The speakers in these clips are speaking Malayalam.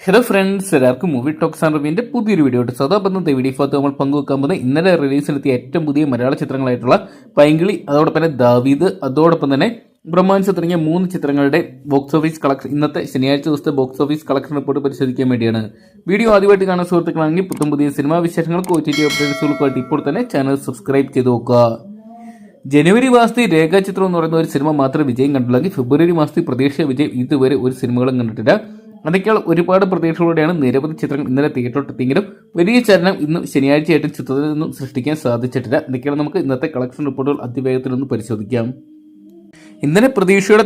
ഹലോ ഫ്രണ്ട്സ് എല്ലാവർക്കും മൂവി ടോക്സ് ആൻഡ് റിവ്യൂവിന്റെ പുതിയൊരു വീഡിയോ ഉണ്ട് സദാബന്ധത്തെ വീഡിയോ ഫോത്ത് നമ്മൾ പങ്കുവെക്കാൻ പോകുന്നത് ഇന്നലെ റിലീസിലെത്തിയ ഏറ്റവും പുതിയ മലയാള ചിത്രങ്ങളായിട്ടുള്ള പൈങ്കിളി അതോടൊപ്പം തന്നെ ദാവീദ് അതോടൊപ്പം തന്നെ ബ്രഹ്മാൻസ് തുടങ്ങിയ മൂന്ന് ചിത്രങ്ങളുടെ ബോക്സ് ഓഫീസ് കളക്ഷൻ ഇന്നത്തെ ശനിയാഴ്ച ദിവസത്തെ ബോക്സ് ഓഫീസ് കളക്ഷൻ റിപ്പോർട്ട് പരിശോധിക്കാൻ വേണ്ടിയാണ്. വീഡിയോ ആദ്യമായിട്ട് കാണുന്ന സുഹൃത്തുക്കളാണെങ്കിൽ പുത്തം പുതിയ സിനിമാ വിശേഷങ്ങൾക്ക് ഒ ടി ടി അപ്ഡേറ്റ്സുകൾക്കായിട്ട് ഇപ്പോൾ തന്നെ ചാനൽ സബ്സ്ക്രൈബ് ചെയ്ത് നോക്കുക. ജനുവരി മാസത്തിൽ രേഖാചിത്രം എന്ന് പറയുന്ന ഒരു സിനിമ മാത്രമേ വിജയം കണ്ടുള്ളെങ്കിൽ ഫെബ്രുവരി മാസത്തിൽ പ്രതീക്ഷ വിജയം ഇതുവരെ ഒരു സിനിമകളും കണ്ടിട്ടില്ല. അതൊക്കെയാണ് ഒരുപാട് പ്രതീക്ഷകളോടെയാണ് നിരവധി ചിത്രങ്ങൾ ഇന്നലെ തിയേറ്ററിലെത്തിയെങ്കിലും വലിയ ചലനം ഇന്ന് ശനിയാഴ്ചയായിട്ട് ചിത്രത്തിൽ നിന്നും സൃഷ്ടിക്കാൻ സാധിച്ചിട്ടില്ല. ഇതൊക്കെയാണ് നമുക്ക് ഇന്നത്തെ കളക്ഷൻ റിപ്പോർട്ടുകൾ അതിവേഗത്തിൽ ഒന്ന് പരിശോധിക്കാം. ഇന്നലെ പ്രതീക്ഷയുടെ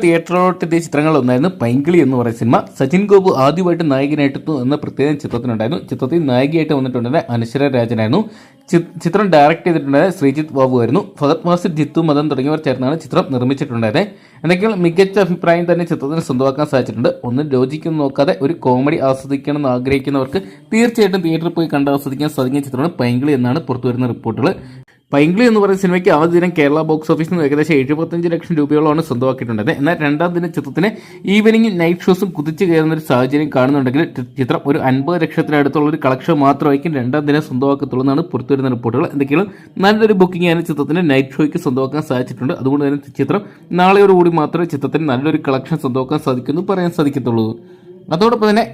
ചിത്രങ്ങൾ ഒന്നായിരുന്നു പൈങ്കിളി എന്ന് പറയുന്ന സിനിമ. സച്ചിൻ ഗോപു ആദ്യമായിട്ട് നായകനായിട്ടെത്തുന്നു എന്ന പ്രത്യേകം ചിത്രത്തിനുണ്ടായിരുന്നു. ചിത്രത്തിൽ നായികയായിട്ട് വന്നിട്ടുണ്ടെ അനശ്വര രാജനായിരുന്നു. ചിത്രം ഡയറക്ട് ചെയ്തിട്ടുണ്ടായത് ശ്രീജിത്ത് ബാബു ആയിരുന്നു. ഫഹദ് മാസിദ് ജിത്തു മദൻ തുടങ്ങിയവർ ചേർന്നാണ് ചിത്രം നിർമ്മിച്ചിട്ടുണ്ടായത് എന്തൊക്കെയാണ് മികച്ച അഭിപ്രായം തന്നെ ചിത്രത്തിന് സ്വന്തമാക്കാൻ സാധിച്ചിട്ടുണ്ട്. ഒന്നും ലോജിക്കൊന്നും നോക്കാതെ ഒരു കോമഡി ആസ്വദിക്കണം എന്ന് ആഗ്രഹിക്കുന്നവർക്ക് തീർച്ചയായിട്ടും തിയേറ്ററിൽ പോയി കണ്ട് ആസ്വദിക്കാൻ സാധിക്കുന്ന ചിത്രമാണ് പൈങ്കിളി എന്നാണ് പുറത്തുവരുന്ന റിപ്പോർട്ടുകൾ. പൈങ്കിളി എന്ന് പറയുന്ന സിനിമയ്ക്ക് ആദ്യ ദിനം കേരള ബോക്സ് ഓഫീസിൽ നിന്ന് ഏകദേശം എഴുപത്തഞ്ച് ലക്ഷം രൂപയോളമാണ് സ്വന്തമാക്കിയിട്ടുണ്ടത് എന്നാൽ രണ്ടാം ദിന ചിത്രത്തിന് ഈവനിങ് നൈറ്റ് ഷോസും കുതിച്ചു കയറുന്ന ഒരു സാഹചര്യം കാണുന്നുണ്ടെങ്കിൽ ചിത്രം ഒരു അൻപത് ലക്ഷത്തിനടുത്തുള്ള ഒരു കളക്ഷൻ മാത്രമായിരിക്കും രണ്ടാം ദിനം സ്വന്തമാക്കത്തുള്ളൂ എന്നാണ് പുറത്തുവരുന്ന റിപ്പോർട്ടുകൾ. എന്തെങ്കിലും നല്ലൊരു ബുക്കിംഗ് ആണ് ചിത്രത്തിന് നൈറ്റ് ഷോയ്ക്ക് സ്വന്തമാക്കാൻ സാധിച്ചിട്ടുണ്ട്. അതുകൊണ്ട് തന്നെ ചിത്രം നാളെയോടുകൂടി മാത്രമേ ചിത്രത്തിന് നല്ലൊരു കളക്ഷൻ സ്വന്തമാക്കാൻ സാധിക്കുമെന്ന് പറയാൻ സാധിക്കത്തുള്ളൂ. അതോടൊപ്പം തന്നെ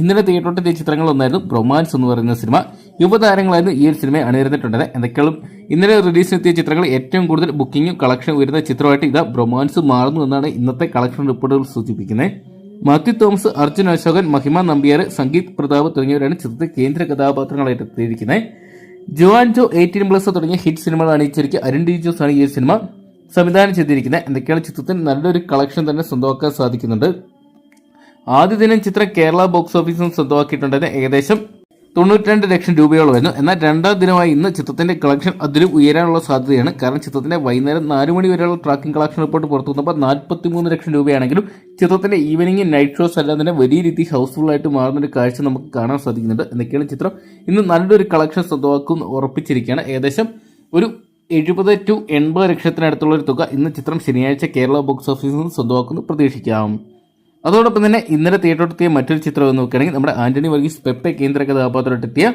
ഇന്നലെ തിയേറ്ററിലെ ചിത്രങ്ങളൊന്നായിരുന്നു റൊമാൻസ് എന്ന് പറയുന്ന സിനിമ. യുവതാരങ്ങളായിരുന്നു ഈ ഒരു സിനിമയെ അണിനിരന്നിട്ടുണ്ടത് എന്തൊക്കെയും ഇന്നലെ റിലീസിനെത്തിയ ചിത്രങ്ങൾ ഏറ്റവും കൂടുതൽ ബുക്കിങ്ങും കളക്ഷനും ഉയരുന്ന ചിത്രമായിട്ട് ഇതാ ബ്രൊമാൻസ് മാറുന്നു എന്നാണ് ഇന്നത്തെ കളക്ഷൻ റിപ്പോർട്ടുകൾ സൂചിപ്പിക്കുന്നത്. മാത്യു തോമസ് അർജുൻ അശോകൻ മഹിമ നമ്പ്യാർ സംഗീത് പ്രതാപ് തുടങ്ങിയവരാണ് ചിത്രത്തിൽ കേന്ദ്ര കഥാപാത്രങ്ങളായിട്ട് എത്തിയിരിക്കുന്നത്. Jo and Jo eighteen plus തുടങ്ങിയ ഹിറ്റ് സിനിമകൾ അണിയിച്ചിരിക്കുക അരുൺ ഡി ജോസ് ആണ് ഈ ഒരു സിനിമ സംവിധാനം ചെയ്തിരിക്കുന്നത്. എന്തൊക്കെയാണ് ചിത്രത്തിന് നല്ലൊരു കളക്ഷൻ തന്നെ സ്വന്തമാക്കാൻ സാധിക്കുന്നുണ്ട്. ആദ്യ ദിനം ചിത്രം കേരള ബോക്സ് ഓഫീസിൽ സ്വന്തമാക്കിയിട്ടുണ്ടെന്ന് ഏകദേശം തൊണ്ണൂറ്റിരണ്ട് ലക്ഷം രൂപയോളമായിരുന്നു എന്നാൽ രണ്ടാം ദിനമായി ഇന്ന് ചിത്രത്തിന്റെ കളക്ഷൻ അതിലും ഉയരാനുള്ള സാധ്യതയാണ്. കാരണം ചിത്രത്തിന്റെ വൈകുന്നേരം നാല് മണി വരെയുള്ള ട്രാക്കിംഗ് കളക്ഷൻ റിപ്പോർട്ട് പുറത്തു വന്നപ്പോൾ നാൽപ്പത്തി മൂന്ന് ലക്ഷം രൂപയാണെങ്കിലും ചിത്രത്തിന്റെ ഈവനിങ് നൈറ്റ് ഷോസ് എല്ലാം തന്നെ വലിയ രീതി ഹൗസ്ഫുൾ ആയിട്ട് മാറുന്ന ഒരു കാഴ്ച നമുക്ക് കാണാൻ സാധിക്കുന്നുണ്ട്. എന്തൊക്കെയാണ് ചിത്രം. ഇന്ന് നല്ലൊരു കളക്ഷൻ സ്വന്തമാക്കും ഉറപ്പിച്ചിരിക്കുകയാണ്. ഏകദേശം ഒരു എഴുപത് ടു എൺപത് ലക്ഷത്തിനടുത്തുള്ള ഒരു തുക ഇന്ന് ചിത്രം ശനിയാഴ്ച കേരള ബോക്സ് ഓഫീസിൽ നിന്ന് സ്വന്തമാക്കുന്നു പ്രതീക്ഷിക്കാം. അതോടൊപ്പം തന്നെ ഇന്നലെ തിയേറ്ററിലെത്തിയ മറ്റൊരു ചിത്രം എന്ന് നോക്കുകയാണെങ്കിൽ നമ്മുടെ ആന്റണി വർഗീസ് പെപ്പെ കേന്ദ്ര കഥാപാത്രമായിട്ടെത്തിയ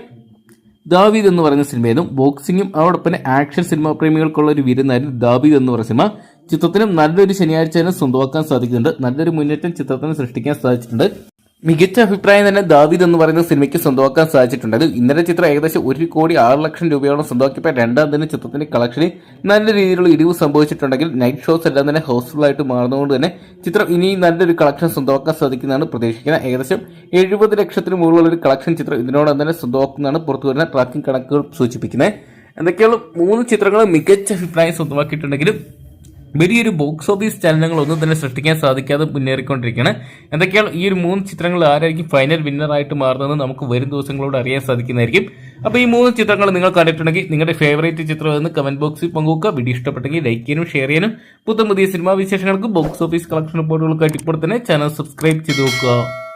ദാവീദ് എന്ന് പറയുന്ന സിനിമയായിരുന്നു. ബോക്സിങ്ങും അതോടൊപ്പം ആക്ഷൻ സിനിമാ പ്രേമികൾക്കുള്ള ഒരു വിരുന്നായിരുന്നു ദാവീദ് എന്ന് പറയുന്ന സിനിമ. ചിത്രത്തിനും നല്ലൊരു ശനിയാഴ്ച തന്നെ സ്വന്തമാക്കാൻ സാധിക്കുന്നുണ്ട്. നല്ലൊരു മുന്നേറ്റം ചിത്രത്തിന് സൃഷ്ടിക്കാൻ സാധിച്ചിട്ടുണ്ട്. മികച്ച അഭിപ്രായം തന്നെ ദാവിദ് എന്ന് പറയുന്ന സിനിമയ്ക്ക് സ്വന്തമാക്കാൻ സാധിച്ചിട്ടുണ്ട്. അത് ഇന്നലെ ചിത്രം ഏകദേശം ഒരു കോടി ആറ് ലക്ഷം രൂപയോളം സ്വന്തമാക്കിയപ്പോൾ രണ്ടാം ദിന ചിത്രത്തിന്റെ കളക്ഷനിൽ നല്ല രീതിയിലുള്ള ഇടിവ് സംഭവിച്ചിട്ടുണ്ടെങ്കിൽ നൈറ്റ് ഷോസ് എല്ലാം തന്നെ ഹൗസ്ഫുൾ ആയിട്ട് മാറുന്നതുകൊണ്ട് തന്നെ ചിത്രം ഇനി നല്ലൊരു കളക്ഷൻ സ്വന്തമാക്കാൻ സാധിക്കുന്നതാണ് പ്രതീക്ഷിക്കുന്നത്. ഏകദേശം എഴുപത് ലക്ഷത്തിന് മുകളിലുള്ള ഒരു കളക്ഷൻ ചിത്രം ഇതിനോടൊപ്പം തന്നെ സ്വന്തമാക്കുന്നതാണ് പുറത്തുവരുന്ന ട്രാക്കിംഗ് കണക്കുകൾ സൂചിപ്പിക്കുന്നത്. എന്തൊക്കെയുള്ള മൂന്ന് ചിത്രങ്ങൾ മികച്ച അഭിപ്രായം സ്വന്തമാക്കിയിട്ടുണ്ടെങ്കിലും വലിയൊരു ബോക്സ് ഓഫീസ് ചലനങ്ങൾ ഒന്നും തന്നെ സൃഷ്ടിക്കാൻ സാധിക്കാതെ മുന്നേറിക്കൊണ്ടിരിക്കുകയാണ്. എന്തൊക്കെയാണ് ഈ ഒരു മൂന്ന് ചിത്രങ്ങൾ ആരായിരിക്കും ഫൈനൽ വിന്നറായിട്ട് മാറുന്നതെന്ന് നമുക്ക് വരും ദിവസങ്ങളോട് അറിയാൻ സാധിക്കുന്നതായിരിക്കും. അപ്പോൾ ഈ മൂന്ന് ചിത്രങ്ങൾ നിങ്ങൾ കണ്ടിട്ടുണ്ടെങ്കിൽ നിങ്ങളുടെ ഫേവറേറ്റ് ചിത്രം എന്ന് കമന്റ് ബോക്സിൽ പങ്കുവെക്കുക. വീഡിയോ ഇഷ്ടപ്പെട്ടെങ്കിൽ ലൈക്ക് ചെയ്യാനും ഷെയർ ചെയ്യാനും. പുതിയ പുതിയ സിനിമാ വിശേഷങ്ങൾക്ക് ബോക്സ് ഓഫീസ് കളക്ഷൻ റിപ്പോർട്ടുകൾക്കായിട്ട് ഇപ്പോൾ തന്നെ ചാനൽ സബ്സ്ക്രൈബ് ചെയ്ത് നോക്കുക